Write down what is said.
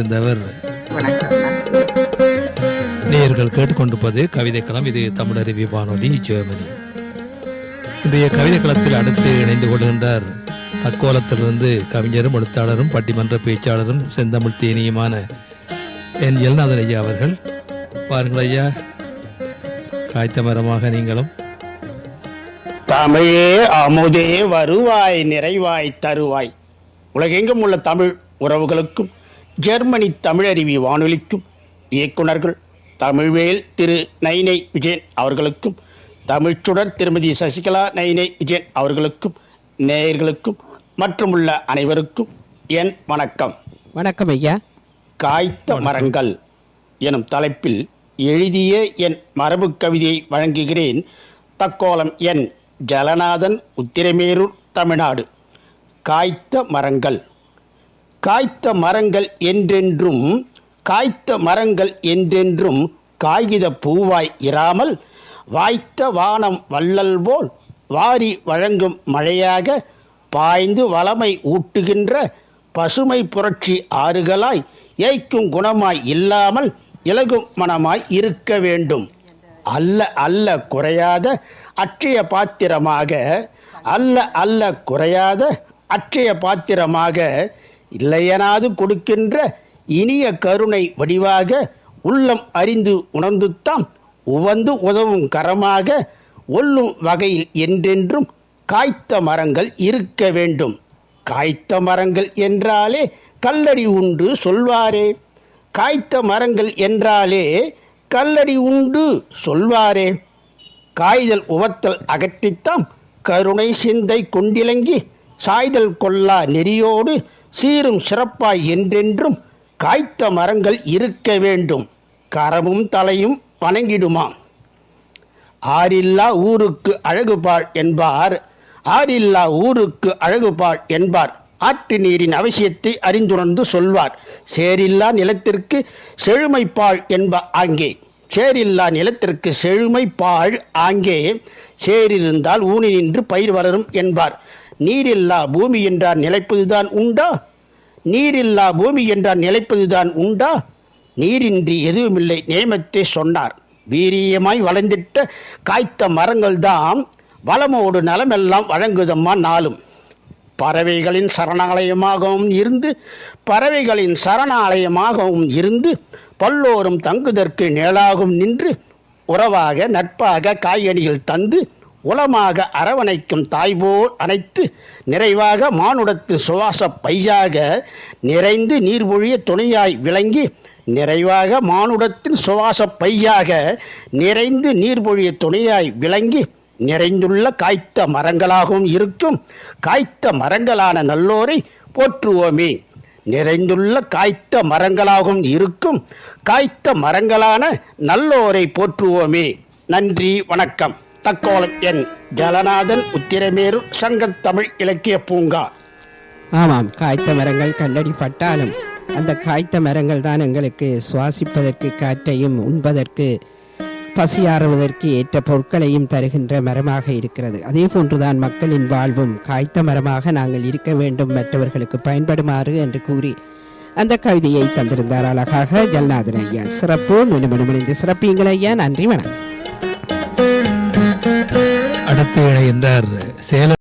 இருந்தவர். நேயர்கள் கேட்டுக்கொண்டிருப்பது கவிதை களம் இது தமிழருவி வானொலி ஜெர்மனி. இன்றைய கவிதை களத்தில் அடுத்து இணைந்து கொள்கின்றார். தக்கோலத்திலிருந்து கவிஞரும் எழுத்தாளரும் பட்டிமன்ற பேச்சாளரும் செந்தமிழ் தேனியுமான என் எல்நாதன் ஐயா அவர்கள். பாருங்கள் ஐயா காய்த்த மரமாக நீங்களும். தமிழே அமுதே வருவாய் நிறைவாய் தருவாய். உலகெங்கும் உள்ள தமிழ் உறவுகளுக்கும் ஜெர்மனி தமிழருவி வானொலிக்கும் இயக்குனர்கள் தமிழ்வேல் திரு நைனை விஜயன் அவர்களுக்கும் தமிழ்ச்சுடர் திருமதி சசிகலா நைனை விஜயன் அவர்களுக்கும் நேயர்களுக்கும் மற்றும் உள்ள அனைவருக்கும் என் வணக்கம். வணக்கம் ஐயா. காய்த்த மரங்கள் எனும் தலைப்பில் எழுதிய என் மரபு கவிதையை வழங்குகிறேன். தக்கோலம் என் ஜலநாதன் உத்திரமேரூர் தமிழ்நாடு. காய்த்த மரங்கள். காய்த்த மரங்கள் என்றென்றும் காய்த்த மரங்கள் என்றென்றும் காகித பூவாய் இராமல் வாய்த்த வானம் வள்ளல் போல் வாரி வழங்கும் மழையாக பாய்ந்து வளமை ஊட்டுகின்ற பசுமை புரட்சி ஆறுகளாய் ஏய்க்கும் குணமாய் இல்லாமல் இலகும் மனமாய் இருக்க வேண்டும். அல்ல அல்ல குறையாத அட்சய பாத்திரமாக அல்ல அல்ல குறையாத அட்சய பாத்திரமாக இல்லையனாது கொடுக்கின்ற இனிய கருணை வடிவாக உள்ளம் அறிந்து உணர்ந்துத்தாம் உவந்து உதவும் கரமாக ஒல்லும் வகையில் என்றென்றும் காய்த்த மரங்கள் இருக்க வேண்டும். காய்த்த மரங்கள் என்றாலே கல்லடி உண்டு சொல்வாரே. காய்த்த மரங்கள் என்றாலே கல்லடி உண்டு சொல்வாரே. காய்தல் உவத்தல் அகற்றித்தாம் கருணை சிந்தை கொண்டிலங்கி சாய்தல் கொல்லா நெறியோடு சீரும் சிறப்பாய் என்றென்றும் காய்த்த மரங்கள் இருக்க வேண்டும். கரமும் தலையும் வணங்கிடுமாம் ஆரில்லா ஊருக்கு அழகுபாள் என்பார். ஆரில்லா ஊருக்கு அழகுபாள் என்பார். ஆற்று நீரின் அவசியத்தை அறிந்துணர்ந்து சொல்வார். சேரில்லா நிலத்திற்கு செழுமைப்பாள் என்ப ஆங்கே. சேரில்லா நிலத்திற்கு செழுமைப்பாள் ஆங்கே. சேரிருந்தால் ஊனி நின்று பயிர் வளரும் என்பார். நீரில்லா பூமி என்றார் நிலைப்பதுதான் உண்டா? நீரில்லா பூமி என்றால் நிலைப்பதுதான் உண்டா? நீரின்றி எதுவுமில்லை நேமத்தை சொன்னார். வீரியமாய் வளர்ந்திட்ட காய்த்த மரங்கள்தாம் வளமோடு நலமெல்லாம் வழங்குதம்மா நாளும். பறவைகளின் சரணாலயமாகவும் இருந்து பறவைகளின் சரணாலயமாகவும் இருந்து பல்லோரும் தங்குதற்கு நிழலாகும் நின்று உறவாக நட்பாக காய்கனிகள் தந்து உளமாக அரவணைக்கும் தாய்போல் அனைத்து நிறைவாக மானுடத்து சுவாச பையாக நிறைந்து நீர்வொழிய துணையாய் விளங்கி நிறைவாக மானுடத்தின் சுவாச பையாக நிறைந்து நீர்வொழிய துணையாய் விளங்கி நிறைந்துள்ள காய்த்த மரங்களாகவும் இருக்கும். காய்த்த மரங்களான நல்லோரை போற்றுவோமே. நிறைந்துள்ள காய்த்த மரங்களாகவும் இருக்கும். காய்த்த மரங்களான நல்லோரை போற்றுவோமே. நன்றி வணக்கம். தக்கோலம் எண் ஜலநாதன் உத்திரமேரு சங்கத்தமிழ் இலக்கிய பூங்கா. ஆமாம் காய்த்த மரங்கள் கல்லடி பட்டாலும் அந்த காய்த்த மரங்கள் தான் எங்களுக்கு சுவாசிப்பதற்கு காற்றையும் உண்பதற்கு பசியாறுவதற்கு ஏற்ற பொருட்களையும் தருகின்ற மரமாக இருக்கிறது. அதே போன்றுதான் மக்களின் வாழ்வும் காய்த்த மரமாக நாங்கள் இருக்க வேண்டும் மற்றவர்களுக்கு பயன்படுமாறு என்று கூறி அந்த கவிதையை தந்திருந்தார் அழகாக ஜல்நாதன் ஐயா. சிறப்பு நினைமணிமணிந்து சிறப்பீங்கள் ஐயா. நன்றி வணக்கம். அடுத்து என்றார் சேலம்